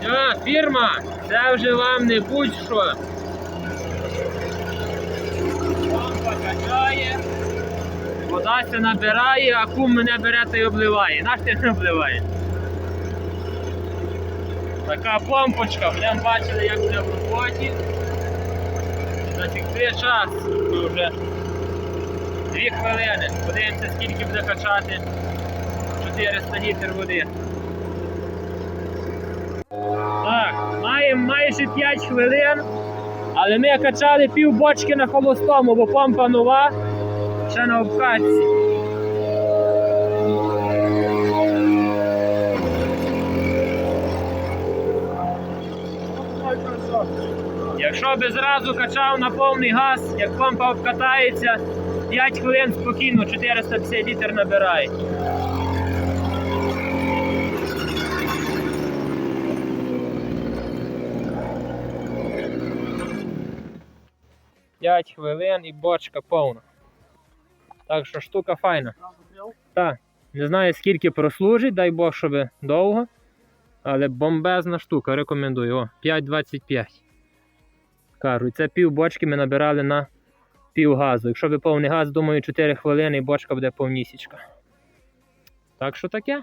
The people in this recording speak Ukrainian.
Все, фірма, це вже вам не будь-що. Помпа качає, вода се набирає, а кум мене бере та й обливає. Наш ти не обливає. Така помпочка, будемо бачили, як буде в роботі. Засікти час, вже дві хвилини. Подивимося, скільки буде качати 400 літр води. Майже 5 хвилин, але ми качали пів бочки на холостому, бо помпа нова, ще на обкатці. Якщо би зразу качав на повний газ, як помпа обкатається, 5 хвилин спокійно 450 літр набирає. П'ять хвилин і бочка повна. Так що штука файна. Так, не знаю скільки прослужить, дай Бог, щоб довго. Але бомбезна штука, рекомендую. О, 5,25. Кажу, це пів бочки ми набирали на пів газу. Якщо би повний газ, думаю, 4 хвилини і бочка буде повнісічка. Так що таке?